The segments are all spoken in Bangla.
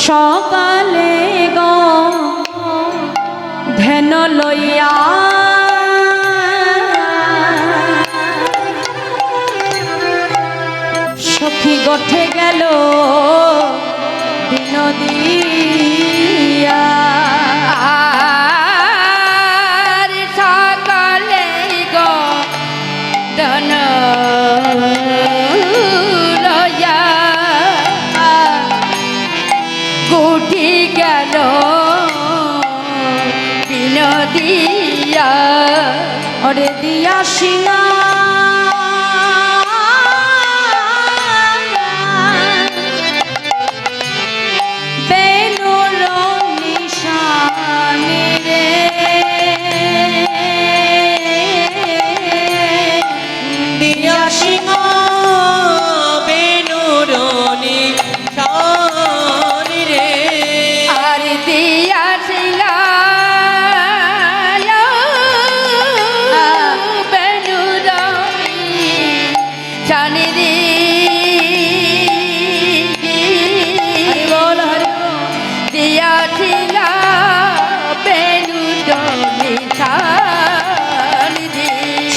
সকালে গ ধ্যান লইয়া সখী গঠে গেল বিনোদিয়া ওরে দিয়া সিংহা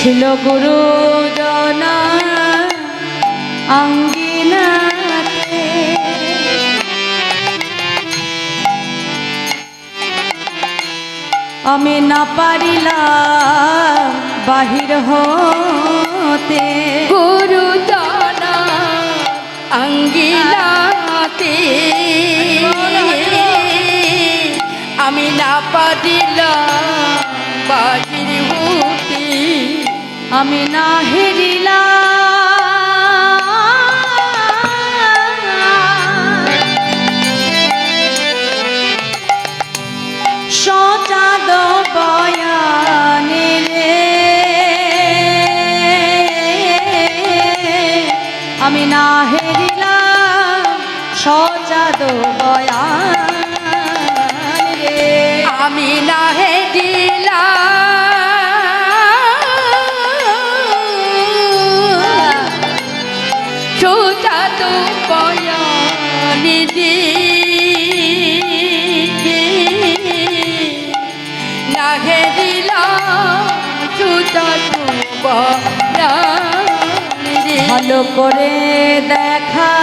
ছিল গুরুজন অঙ্গিনাতে। আমি না পারিলাম বাহির হতে। গুরু জানা অঙ্গিলাতে আমি না পারিলাম বাহির আমি না হেরিলাম। সচাদ বয়ানে রে আমি না হেরিলাম। সচাদ বয়ান। রে আমি না হে ভালো করে দেখা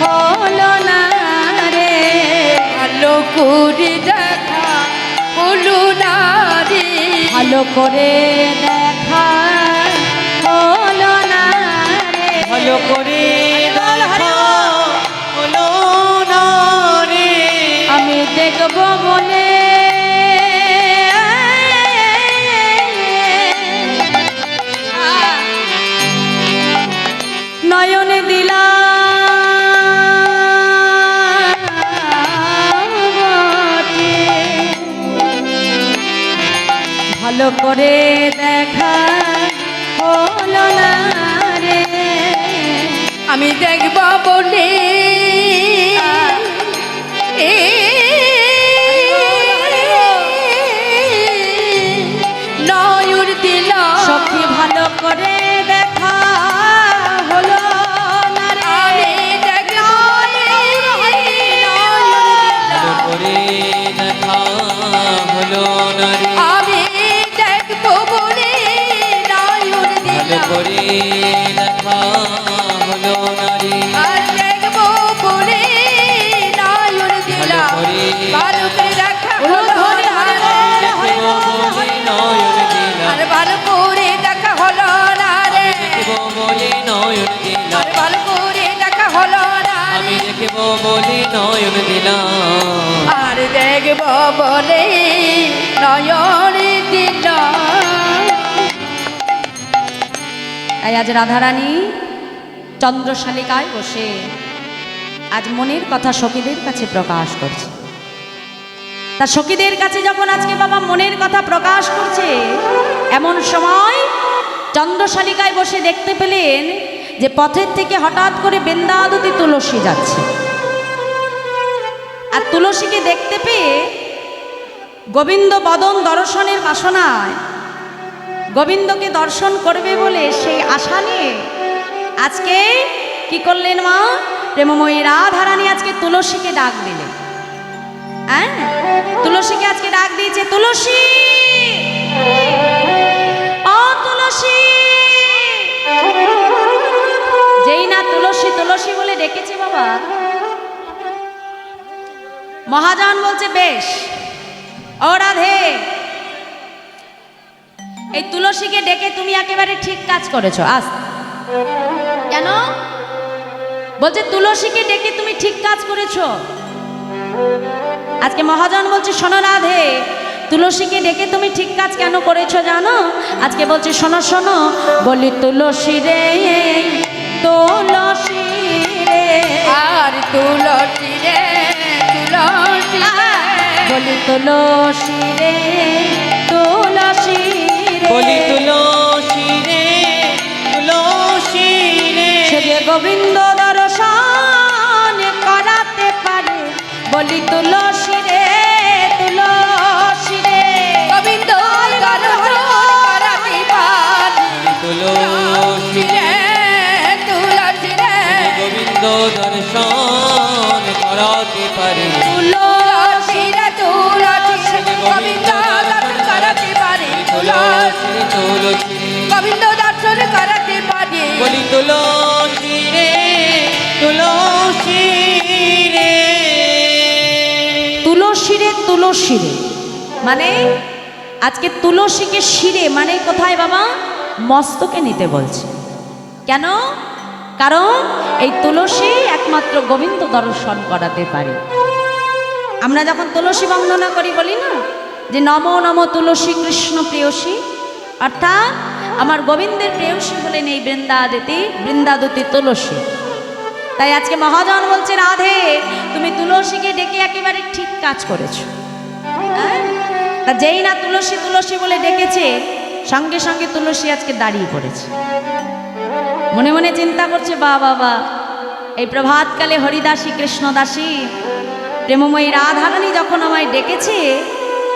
হলো না রে। ভালো করে দেখা হলো না রে। ভালো করে দেখা হলো না রে। ভালো করে দেখব বলে নয়নে বটে। ভালো করে দেখা হলো না রে। আমি দেখব বলে দেখা হলো রে আর দেখব বলে নয়ুর দিল। ভালো করে দেখা হলো হলো ধরে না হরে রে। বল, হরে বল, দেখব বলে নয়ন আর ভালো করে দেখা হলো না রে দেখব বলে নয়ন দিলা। ভালো করে দেখা হলো না আমি দেখব বলে নয়ন দিলাম। আর দেখব বলে নয়ন তাই আজ রাধারানী চন্দ্রশালিকায় বসে আজ মনের কথা সখীদের কাছে প্রকাশ করছে। তা সখীদের কাছে যখন আজকে বাবা মনের কথা প্রকাশ করছে, এমন সময় চন্দ্রশালিকায় বসে দেখতে পেলেন যে পথের থেকে হঠাৎ করে বৃন্দাদতি তুলসী যাচ্ছে। আর তুলসীকে দেখতে পেয়ে গোবিন্দ বদন দর্শনের বাসনায় গোবিন্দকে দর্শন করবে বলে সেই আশা নিয়ে আজকে কি করলেন মা? প্রেমময়ী রাধারানী আজকে তুলসীকে ডাক দিলে হ্যাঁ তুলসীকে আজকে ডাক দিয়েছে, তুলসী! ও তুলসী! যেই না তুলসী তুলসী বলে ডেকেছে বাবা। মহাজন বলছে, বেশ, ও রাধে এই তুলসীকে ডেকে তুমি একেবারে ঠিক কাজ করেছ আস। কেন? বলছে তুলসীকে ডেকে তুমি ঠিক কাজ করেছ। আজকে মহাজন বলছে শোনো রাধে তুলসীকে ডেকে তুমি ঠিক কাজ কেন করেছ জানো? আজকে বলছে শোনো শোনো বলি তুলসী রে তুলসী রে। আর তুলসী রে তুলসী বলি তুলসী রে বলি তুলসী তুলসী রে তুলসী রে মানে আজকে তুলসীকে শিরে মানে কোথায় বাবা? মস্তকে নিতে বলছে। কেন? কারণ এই তুলসী একমাত্র গোবিন্দ দর্শন করাতে পারে। আমরা যখন তুলসী বন্দনা করি বলি না, যে নম নম তুলসী কৃষ্ণ প্রেয়সী, অর্থাৎ আমার গোবিন্দের প্রেয়সী হলেন এই বৃন্দাদিতি, বৃন্দাদতি তুলসী। তাই আজকে মহাজন বলছে, রাধে, তুমি তুলসীকে ডেকে একেবারে ঠিক কাজ করেছ? তা যেই না তুলসী তুলসী বলে ডেকেছে, সঙ্গে সঙ্গে তুলসী আজকে দাঁড়িয়ে পড়েছে। মনে মনে চিন্তা করছে, বা বাবা এই প্রভাতকালে হরিদাসী, কৃষ্ণদাসী, প্রেমময়ী রাধারানী যখন আমায় ডেকেছে,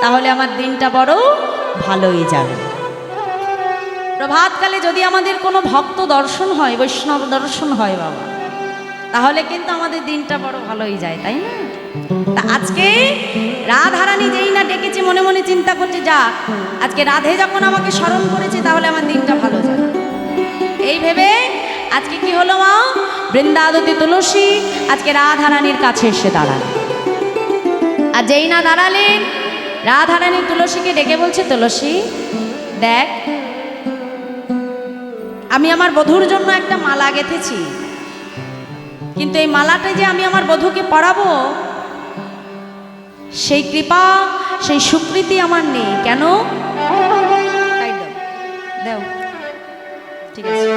তাহলে আমার দিনটা বড় ভালোই যাবে। প্রভাতকালে যদি আমাদের কোনো ভক্ত দর্শন হয়, বৈষ্ণব দর্শন হয়, বাবা, তাহলে কিন্তু আমাদের দিনটা বড় ভালোই যায়, তাই না? তা আজকে রাধারানী যেই না ডেকেছে, মনে মনে চিন্তা করছে, যাক, আজকে রাধে যখন আমাকে স্মরণ করেছে, তাহলে আমার দিনটা ভালো যায় এই ভেবে আজকে কি হলো মা? বৃন্দাদতী তুলসী, আজকে রাধারানীর কাছে এসে দাঁড়ালেন আর যেই না দাঁড়ালেন রাধারানী তুলসীকে ডেকে বলছে, তুলসী, দেখ, আমি আমার বধুর জন্য একটা মালা গেঁথেছি। কিন্তু এই মালাটা যে আমি আমার বধূকে পরাবো সেই কৃপা সেই স্বীকৃতি আমার নেই। কেন? দাও। ঠিক আছে।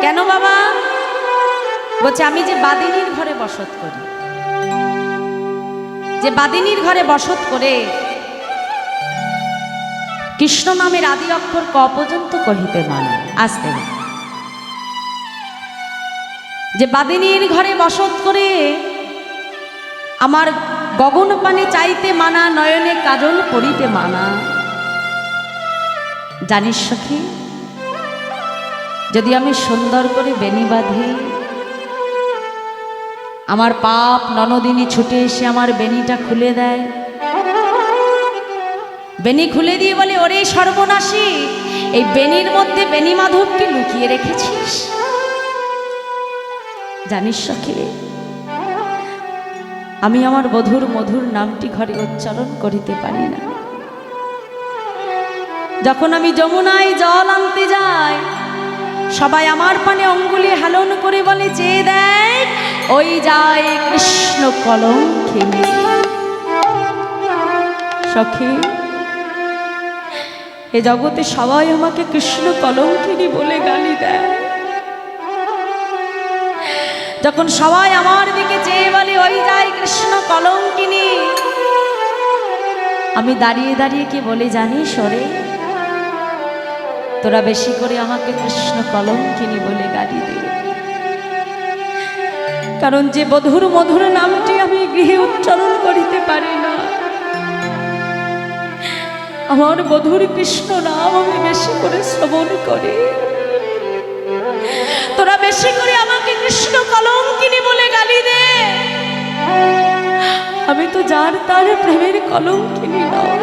কেন বাবা? বলছে আমি যে বাদিনীর ঘরে বসত করি। যে বাদিনীর ঘরে বসত করে কৃষ্ণ নামের আদি অক্ষর ক পর্যন্ত কহিতে মানা। আসতে যে বাদিনীর ঘরে বসত করে আমার গগন পানে চাইতে মানা, নয়নে কাজল পড়িতে মানা। জানিস সখী, যদি আমি সুন্দর করে বেনি বাঁধি, আমার পাপ ননদিনী ছুটে এসে আমার বেনিটা খুলে দেয়। বেনি খুলে দিয়ে বলে, ওরে সর্বনাশী, এই বেনির মধ্যে বেনি মাধবকে লুকিয়ে রেখেছিস? জানিস সখী আমি আমার বধুর মধুর নামটি ঘরে উচ্চারণ করিতে পারি না। যখন আমি যমুনায় জল আনতে যাই, সবাই আমার পানে অঙ্গুলি হেলন করে বলে, যে দেয় ওই যায় কৃষ্ণ কলঙ্কিনী সখী, এ জগতে সবাই আমাকে কৃষ্ণ কলঙ্কিনী বলে গালি দেয়। যখন সবাই আমার দিকে চেয়ে বলে, ওই যাই কৃষ্ণ কলঙ্কিনী। আমি দাঁড়িয়ে দাঁড়িয়ে কি বলে জানিস ওরে? তোরা বেশি করে আমাকে কৃষ্ণ কলঙ্কিনী বলে গালি দে। কারণ যে বধুর মধুর নামটি আমি গৃহে উচ্চারণ করিতে পারি না, আমার বধুর কৃষ্ণ নাম আমি বেশি করে শ্রবণ করি। তোরা বেশি করে আমাকে কৃষ্ণ কলঙ্কিনী কলঙ্কিনী নয়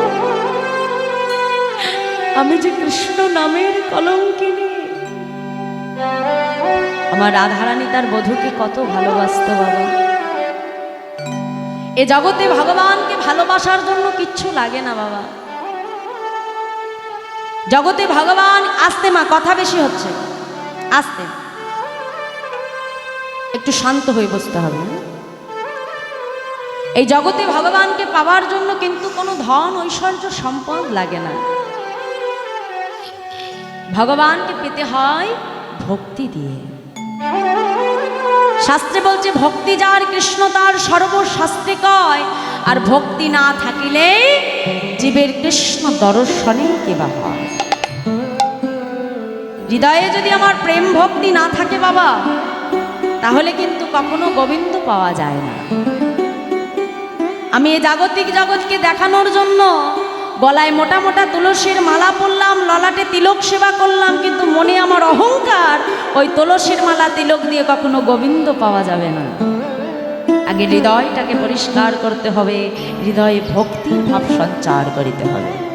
আমি যে কৃষ্ণ নামের কলঙ্কিনী। আমার রাধারানী তার বধূকে কত ভালোবাসত বাবা। এ জগতে ভগবানকে ভালোবাসার জন্য কিচ্ছু লাগে না বাবা। জগতে ভগবান, আসতে মা, কথা বেশি হচ্ছে। আসতে। একটু শান্ত হয়ে বসতে হবে? এই জগতে ভগবানকে পাওয়ার জন্য কিন্তু কোনো ধন, ঐশ্বর্য, সম্পদ লাগে না। ভগবানকে পেতে হয় ভক্তি দিয়ে। শাস্ত্রে বলছে, ভক্তি যার, কৃষ্ণ তার সর্বশাস্ত্রে কয়। আর ভক্তি না থাকিলে জীবের কৃষ্ণ দর্শনে কেবা হয়? হৃদয়ে যদি আমার প্রেম ভক্তি না থাকে বাবা, তাহলে কিন্তু কখনো গোবিন্দ পাওয়া যায় না। আমি এই জাগতিক জগৎকে দেখানোর জন্য গলায় মোটা মোটা তুলসীর মালা পরলাম, ললাটে তিলক সেবা করলাম, কিন্তু মনে আমার অহংকার, ওই তুলসীর মালা তিলক দিয়ে কখনো গোবিন্দ পাওয়া যাবে না। আগে হৃদয়টাকে পরিষ্কার করতে হবে, হৃদয়ে ভক্তির ভাব সঞ্চার করিতে হবে।